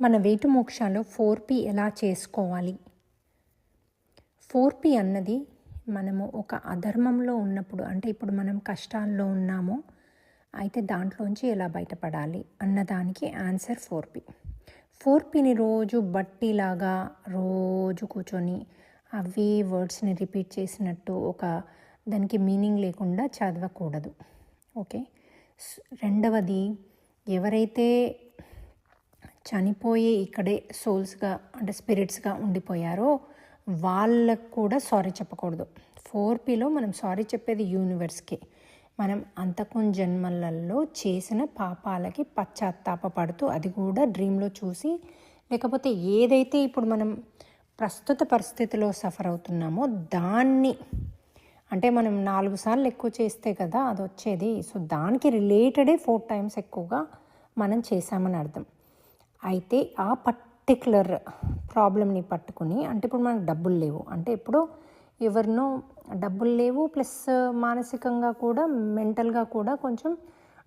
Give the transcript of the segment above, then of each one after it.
మన వేటు మోక్షాలో four P ఎలా చేసుకోవాలి? ఫోర్ పి అన్నది మనము ఒక అధర్మంలో ఉన్నప్పుడు అంటే ఇప్పుడు మనం కష్టాల్లో ఉన్నాము అయితే దాంట్లోంచి ఎలా బయటపడాలి అన్నదానికి ఆన్సర్ ఫోర్ పి. ఫోర్ పిని రోజు బట్టిలాగా రోజు కూర్చొని అవే వర్డ్స్ని రిపీట్ చేసినట్టు ఒక దానికి మీనింగ్ లేకుండా చదవకూడదు. ఓకే? స్- రెండవది ఎవరైతే చనిపోయి ఇక్కడే సోల్స్గా అంటే స్పిరిట్స్గా ఉండిపోయారో వాళ్ళకు కూడా సారీ చెప్పకూడదు. ఫోర్ పిలో మనం సారీ చెప్పేది యూనివర్స్కి. మనం అంతకుని జన్మలలో చేసిన పాపాలకి పశ్చాత్తాపపడుతూ అది కూడా డ్రీమ్లో చూసి లేకపోతే ఏదైతే ఇప్పుడు మనం ప్రస్తుత పరిస్థితిలో సఫర్ అవుతున్నామో దాన్ని అంటే మనం నాలుగు సార్లు ఎక్కువ చేస్తే కదా అది వచ్చేది సో దానికి రిలేటెడే ఫోర్ టైమ్స్ ఎక్కువగా మనం చేసామని అర్థం. అయితే ఆ పర్టికులర్ ప్రాబ్లమ్ని పట్టుకుని అంటే ఇప్పుడు మనకు డబ్బులు లేవు. అంటే ఇప్పుడు ఎవరినో డబ్బులు లేవు ప్లస్ మానసికంగా కూడా మెంటల్గా కూడా కొంచెం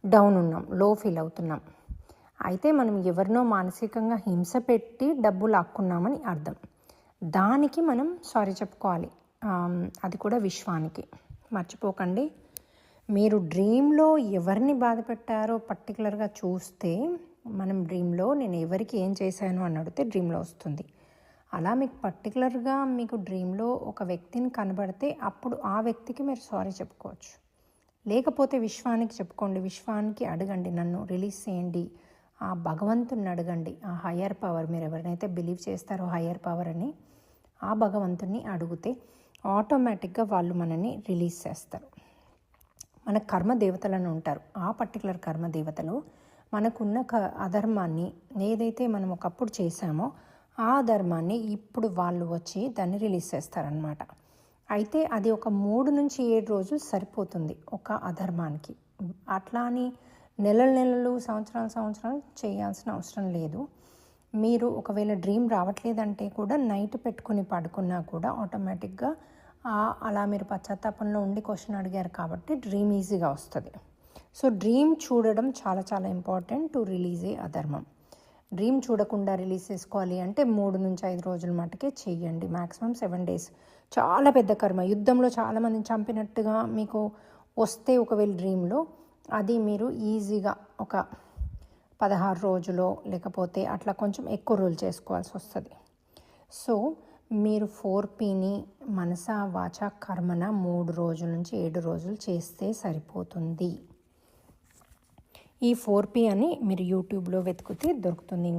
డౌన్ ఉన్నాం లో ఫీల్ అవుతున్నాం. అయితే మనం ఎవరినో మానసికంగా హింస పెట్టి డబ్బులు లాక్కున్నామని అర్థం. దానికి మనం సారీ చెప్పుకోవాలి. అది కూడా విశ్వానికి. మర్చిపోకండి. మీరు డ్రీమ్లో ఎవరిని బాధ పెట్టారో పర్టికులర్గా చూస్తే మనం డ్రీమ్లో నేను ఎవరికి ఏం చేశాను అని అడిగితే డ్రీమ్లో వస్తుంది. అలా మీకు పర్టికులర్గా మీకు డ్రీమ్లో ఒక వ్యక్తిని కనబడితే అప్పుడు ఆ వ్యక్తికి మీరు సారీ చెప్పుకోవచ్చు. లేకపోతే విశ్వానికి చెప్పుకోండి. విశ్వానికి అడగండి. నన్ను రిలీజ్ చేయండి. ఆ భగవంతుని అడగండి. ఆ హయ్యర్ పవర్ మీరు ఎవరినైతే బిలీవ్ చేస్తారో హయ్యర్ పవర్ అని ఆ భగవంతుని అడిగితే ఆటోమేటిక్గా వాళ్ళు మనని రిలీజ్ చేస్తారు. మన కర్మ దేవతలను ఉంటారు. ఆ పర్టికులర్ కర్మ దేవతలు మనకున్న క అధర్మాన్ని ఏదైతే మనం ఒకప్పుడు చేశామో ఆ ధర్మాన్ని ఇప్పుడు వాళ్ళు వచ్చి దాన్ని రిలీజ్ చేస్తారనమాట అయితే అది ఒక మూడు నుంచి ఏడు రోజులు సరిపోతుంది ఒక అధర్మానికి. అట్లా అని నెలల నెలలు సంవత్సరాలు సంవత్సరాలు చేయాల్సిన అవసరం లేదు. మీరు ఒకవేళ డ్రీమ్ రావట్లేదంటే కూడా నైట్ పెట్టుకుని పడుకున్నా కూడా ఆటోమేటిక్గా అలా మీరు పశ్చాత్తాపంలో ఉండి క్వశ్చన్ అడిగారు కాబట్టి డ్రీమ్ ఈజీగా వస్తుంది. సో డ్రీమ్ చూడడం చాలా చాలా ఇంపార్టెంట్ టు రిలీజ్ ఏ అధర్మం. డ్రీమ్ చూడకుండా రిలీజ్ చేసుకోవాలి అంటే మూడు నుంచి ఐదు రోజుల మటుకే చేయండి మ్యాక్సిమం సెవెన్ డేస్. చాలా పెద్ద కర్మ. యుద్ధంలో చాలామందిని చంపినట్టుగా మీకు వస్తే ఒకవేళ డ్రీమ్లో అది మీరు ఈజీగా ఒక పదహారు రోజులో లేకపోతే అట్లా కొంచెం ఎక్కువ రోజులు చేసుకోవాల్సి వస్తుంది. సో మీరు ఫోర్ పీని మనస వాచ కర్మన మూడు రోజుల నుంచి ఏడు రోజులు చేస్తే సరిపోతుంది. ఈ ఫోర్ పీ అని మీరు యూట్యూబ్లో వెతికితే దొరుకుతుంది.